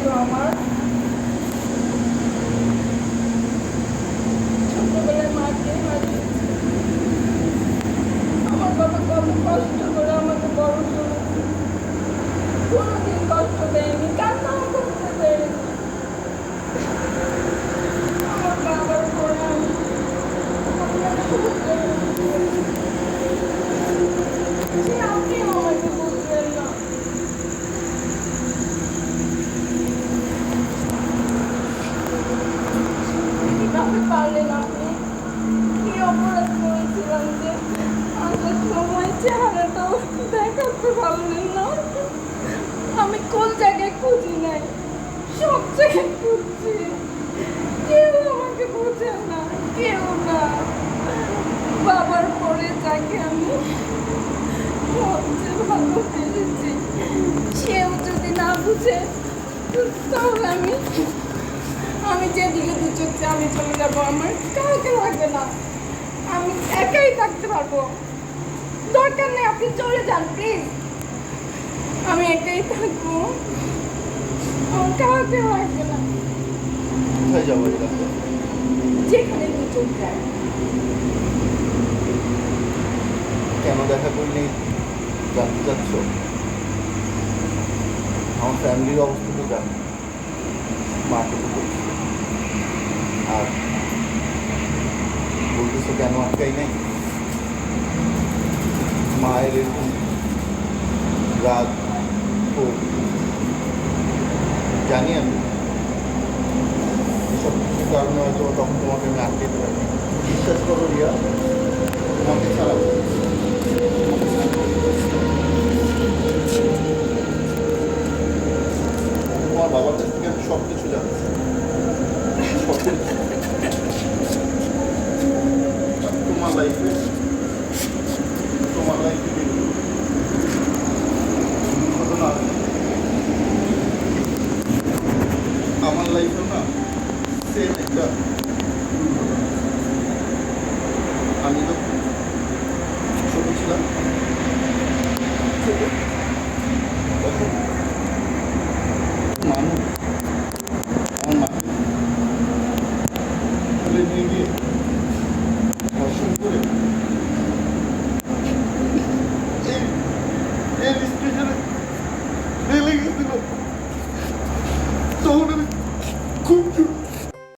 ছিল আমার। পারলেন আপনি। কি অপরাধ করেছিলাম যে আসার সময় চেহারাটাও দেখাতে পারলেন না। আমি কোন জায়গায় খুঁজি নাই, সব জায়গায় খুঁজছি। কেউ আমাকে বোঝে না, কেউ না। বাবার পরে যাকে আমি সবচেয়ে ভালোবেসেছি সেও যদি না বুঝে, তাহলে আমি আমি যেদিকে দু আমি চলে যাব আমার কাউকে লাগবে না। আমি একাই থাকতে পারব। দরকার নেই আপনি চলে যান প্লিজ আমি একাই থাকব। আমার কাউকে লাগবে না। কোথায় যাব? যেখানে দু চোখ কেন দেখা করলি? জানতে চাচ্ছ আমার ফ্যামিলির অবস্থা তো জানো। মাকে তো আর বলতেছো কেন আটকাই নাই? মায়ের এরকম রাগ ও জানি আমি। এসব কিছুর কারণে হয়তো তখন তোমাকে আমি আটকাতে পারি বিশ্বাস করো রিয়া আমার লাইফেও না সেম একটা